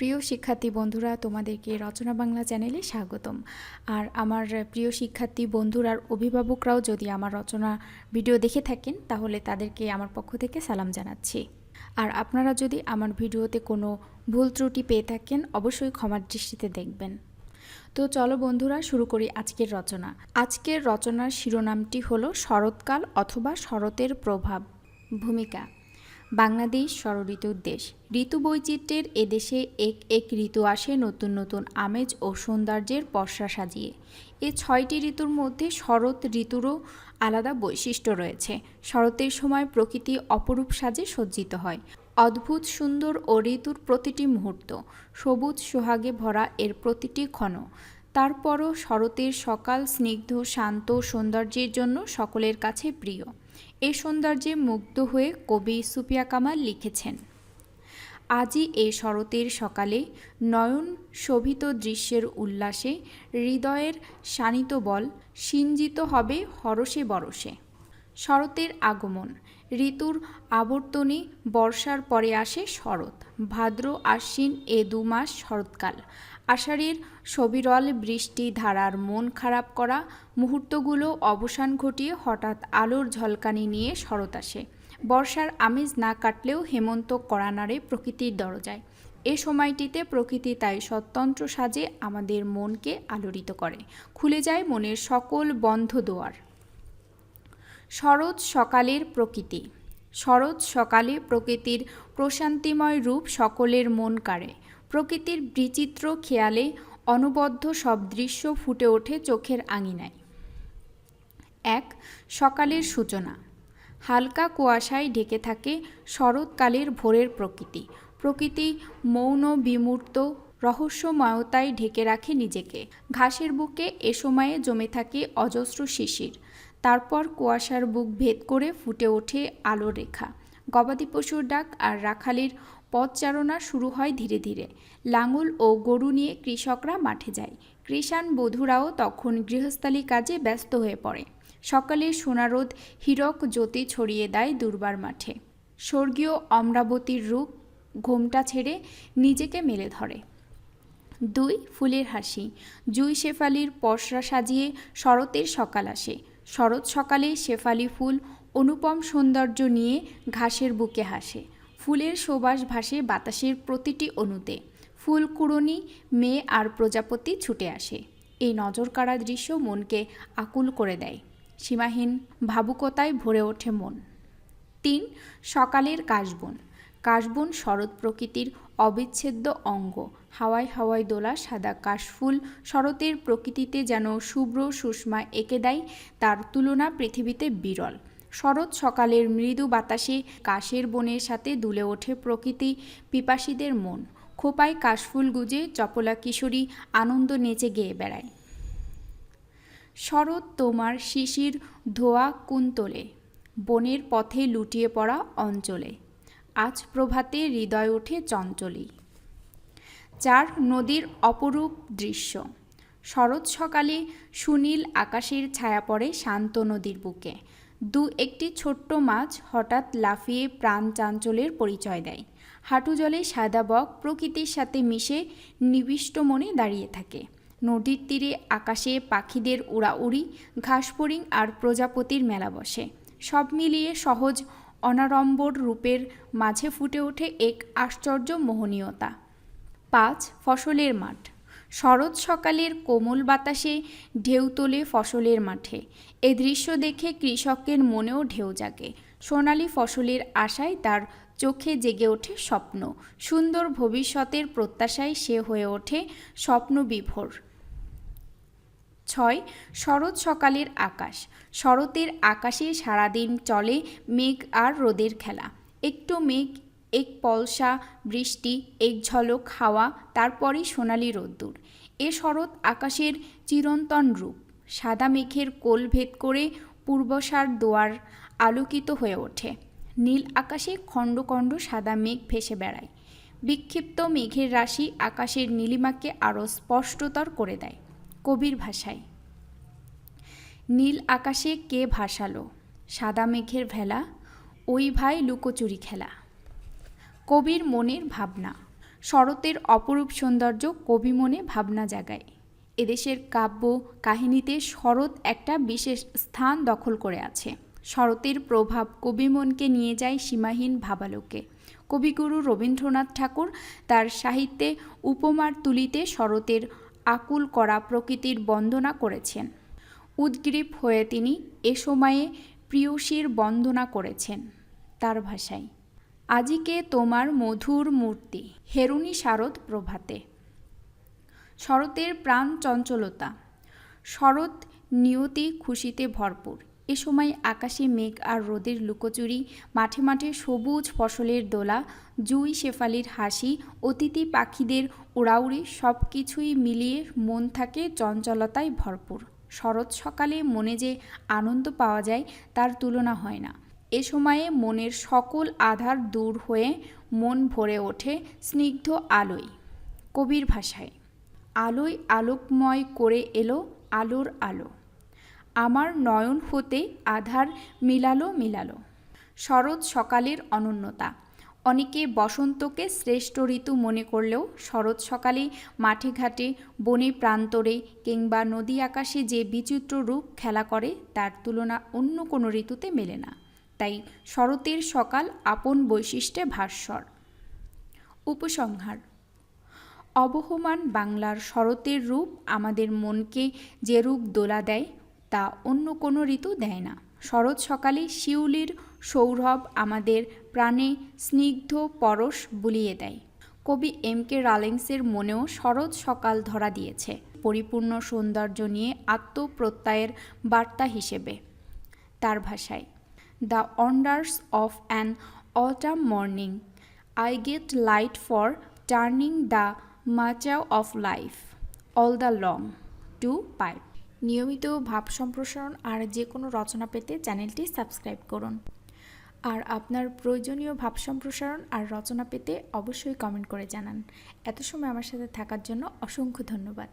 প্রিয় শিক্ষার্থী বন্ধুরা, তোমাদেরকে রচনা বাংলা চ্যানেলে স্বাগতম। আর আমার প্রিয় শিক্ষার্থী বন্ধুরার অভিভাবকরাও যদি আমার রচনা ভিডিও দেখে থাকেন, তাহলে তাদেরকে আমার পক্ষ থেকে সালাম জানাচ্ছি। আর আপনারা যদি আমার ভিডিওতে কোনো ভুল ত্রুটি পেয়ে থাকেন, অবশ্যই ক্ষমার দৃষ্টিতে দেখবেন। তো চলো বন্ধুরা, শুরু করি আজকের রচনা। আজকের রচনার শিরোনামটি হলো শরৎকাল অথবা শরতের প্রভাব। ভূমিকা। বাংলাদেশ ষড়ঋতুর দেশ। ঋতু বৈচিত্র্যের এদেশে এক এক ঋতু আসে নতুন নতুন আমেজ ও সৌন্দর্যের পসরা সাজিয়ে। এ ছয়টি ঋতুর মধ্যে শরৎ ঋতুরও আলাদা বৈশিষ্ট্য রয়েছে। শরতের সময় প্রকৃতি অপরূপ সাজে সজ্জিত হয়। অদ্ভুত, সুন্দর ও ঋতুর প্রতিটি মুহূর্ত, সবুজ সোহাগে ভরা এর প্রতিটি ক্ষণ। তারপরও শরতের সকাল স্নিগ্ধ, শান্ত সৌন্দর্যের জন্য সকলের কাছে প্রিয়। এই সৌন্দর্যে মুগ্ধ হয়ে কবি সুপিয়া কামাল লিখেছেন। আজই এ শরতের সকালে নয়ন শোভিত দৃশ্যের উল্লাসে হৃদয়ের শানিত বল সিঞ্জিত হবে হরসে বরসে শরতের আগমন। ঋতুর আবর্তনে বর্ষার পরে আসে শরৎ। ভাদ্র আশ্বিন এ দু মাস শরৎকাল। আষাঢ়ের সবিরল বৃষ্টি ধারার মন খারাপ করা মুহূর্তগুলো অবসান ঘটিয়ে হঠাৎ আলোর ঝলকানি নিয়ে শরৎ আসে। বর্ষার আমেজ না কাটলেও হেমন্ত কড়া নাড়ে প্রকৃতির দরজায়। এ সময়টিতে প্রকৃতি তাই স্বতন্ত্র সাজে আমাদের মনকে আলোড়িত করে। খুলে যায় মনের সকল বন্ধ দোয়ার। শরৎ সকালের প্রকৃতি। শরৎ সকালে প্রকৃতির প্রশান্তিময় রূপ সকলের মন কাড়ে। প্রকৃতির বিচিত্র খেয়ালে অনবদ্য সব দৃশ্য ফুটে ওঠে চোখের আঙিনায়। এক, সকালের সূচনা। হালকা কুয়াশায় ঢেকে থাকে শরৎকালের ভোরের প্রকৃতি। প্রকৃতি মৌন বিমূর্ত, রহস্যময়তায় ঢেকে রাখে নিজেকে। ঘাসের বুকে এ সময়ে জমে থাকে অজস্র শিশির। তারপর কুয়াশার বুক ভেদ করে ফুটে ওঠে আলো রেখা। গবাদি পশুর ডাক আর রাখালির পথচারণা শুরু হয় ধীরে ধীরে। লাঙল ও গরু নিয়ে কৃষকরা মাঠে যায়। কৃষাণ বধূরাও তখন গৃহস্থালী কাজে ব্যস্ত হয়ে পড়ে। সকালে সোনারোদ হীরক জ্যোতি ছড়িয়ে দেয় দুর্বার মাঠে। স্বর্গীয় অমরাবতীর রূপ ঘোমটা ছেড়ে নিজেকে মেলে ধরে। দুই ফুলের হাসি। জুই শেফালির পসরা সাজিয়ে শরতের সকাল আসে। শরৎ সকালে শেফালি ফুল, অনুপম সৌন্দর্য নিয়ে ঘাসের বুকে হাসে। ফুলের সুবাস ভাসে বাতাসের প্রতিটি অণুতে। ফুল কুড়নি, মেয়ে আর প্রজাপতি ছুটে আসে। এই নজরকাড়া দৃশ্য মনকে আকুল করে দেয়। সীমাহীন ভাবুকতায় ভরে ওঠে মন। তিন, সকালের কাশবন। কাশবন শরৎ প্রকৃতির অবিচ্ছেদ্য অঙ্গ। হাওয়ায় হাওয়ায় দোলা সাদা কাশফুল শরতের প্রকৃতিতে যেন শুভ্র সুষমা এঁকে দেয়। তার তুলনা পৃথিবীতে বিরল। শরৎ সকালের মৃদু বাতাসে কাশের বনের সাথে দুলে ওঠে প্রকৃতি, পিপাসীদের মন। খোপায় কাশফুল গুজে চপলা কিশোরী আনন্দ নেচে গেয়ে বেড়ায়। শরৎ তোমার শিশির ধোয়া কুন্তলে। বনের পথে লুটিয়ে পড়া অঞ্চলে। আজ প্রভাতে হৃদয় ওঠে চঞ্চলী। চার নদীর অপরূপ দৃশ্য। শরৎ সকালে সুনীল আকাশের ছায়া পড়ে শান্ত নদীর বুকে। দু একটি ছোট্ট মাছ হঠাৎ লাফিয়ে প্রাণ চাঞ্চলের পরিচয় দেয়। হাঁটু জলে সাদা বক প্রকৃতির সাথে মিশে নিবিষ্ট মনে দাঁড়িয়ে থাকে। নদীর তীরে আকাশে পাখিদের উড়াউড়ি, ঘাসফড়িং আর প্রজাপতির মেলা বসে। সব মিলিয়ে সহজ অনাড়ম্বর রূপের মাঝে ফুটে ওঠে এক আশ্চর্য মোহনীয়তা। পাঁচ, ফসলের মাঠ। শরৎ সকালের কোমল বাতাসে ঢেউ তোলে ফসলের মাঠে। এ দৃশ্য দেখে কৃষকের মনেও ঢেউ জাগে। সোনালি ফসলের আশায় তার চোখে জেগে ওঠে স্বপ্ন। সুন্দর ভবিষ্যতের প্রত্যাশায় সে হয়ে ওঠে স্বপ্ন বিভোর ছয়, শরৎ সকালের আকাশ। শরতের আকাশে সারাদিন চলে মেঘ আর রোদের খেলা। একটু মেঘ, এক পলসা বৃষ্টি, এক ঝলক হাওয়া, তারপরে সোনালি রোদ্দুর। এ শরৎ আকাশের চিরন্তন রূপ। সাদা মেঘের কোল ভেদ করে পূর্বসার দোয়ার আলোকিত হয়ে ওঠে। নীল আকাশে খণ্ড খণ্ড সাদা মেঘ ভেসে বেড়ায়। বিক্ষিপ্ত মেঘের রাশি আকাশের নীলিমাকে আরও স্পষ্টতর করে দেয়। কবির ভাষায়। নীল আকাশে কে ভাসালো? সাদা মেঘের ভেলা, ওই ভাই লুকোচুরি খেলা। কবির মনের ভাবনা। শরতের অপরূপ সৌন্দর্য কবি মনে ভাবনা জাগায়। এদেশের কাব্য কাহিনীতে শরৎ একটা বিশেষ স্থান দখল করে আছে। শরতের প্রভাব কবি মনকে নিয়ে যায় সীমাহীন ভাবালোকে। কবিগুরু রবীন্দ্রনাথ ঠাকুর তার সাহিত্যে উপমার তুলিতে শরতের আকুল করা প্রকৃতির বন্দনা করেছেন। উদ্গ্রীব হয়ে তিনি এ সময়ে প্রিয়সীর বন্দনা করেছেন তার ভাষায়। আজিকে তোমার মধুর মূর্তি, হেরুনি শারদ প্রভাতে। শরতের প্রাণ চঞ্চলতা, শরৎ নিয়তি খুশিতে ভরপুর। এ সময় আকাশে মেঘ আর রোদের লুকোচুরি, মাঠে মাঠে সবুজ ফসলের দোলা, জুই শেফালির হাসি, অতিথি পাখিদের উড়াউড়ি সব কিছুই মিলিয়ে মন থাকে চঞ্চলতায় ভরপুর। শরৎ সকালে মনে যে আনন্দ পাওয়া যায় তার তুলনা হয় না। এ সময়ে মনের সকল আধার দূর হয়ে মন ভরে ওঠে স্নিগ্ধ আলোয়, কবির ভাষায়। আলোয় আলোকময় করে এলো আলোর আলো। আমার নয়ন হতে আধার মিলালো মিলালো। শরৎ সকালের অনন্যতা অনেকে বসন্তকে শ্রেষ্ঠ ঋতু মনে করলেও শরৎ সকালে মাঠে ঘাটে বনে প্রান্তরে কিংবা নদী আকাশে যে বিচিত্র রূপ খেলা করে, তার তুলনা অন্য কোনো ঋতুতে মেলে না। তাই শরতের সকাল আপন বৈশিষ্ট্যে ভাস্বর। উপসংহার। অবহমান বাংলার শরতের রূপ আমাদের মনকে যে রূপ দোলা দেয় তা অন্য কোনো ঋতু দেয় না। শরৎ সকালে শিউলির সৌরভ আমাদের প্রাণে স্নিগ্ধ পরশ বুলিয়ে দেয়। কবি এম কে রালেন্সের মনেও শরৎ সকাল ধরা দিয়েছে, পরিপূর্ণ সৌন্দর্য নিয়ে আত্মপ্রত্যয়ের বার্তা হিসেবে। তার ভাষায়, the wonders of an autumn morning, I get light for turning the macho of life, all the long to pipe নিয়মিত ভাব সম্প্রসারণ আর যে কোনো রচনা পেতে চ্যানেলটি সাবস্ক্রাইব করুন। আর আপনার প্রয়োজনীয় ভাব সম্প্রসারণ আর রচনা পেতে অবশ্যই কমেন্ট করে জানান। এত সময় আমার সাথে থাকার জন্য অসংখ্য ধন্যবাদ।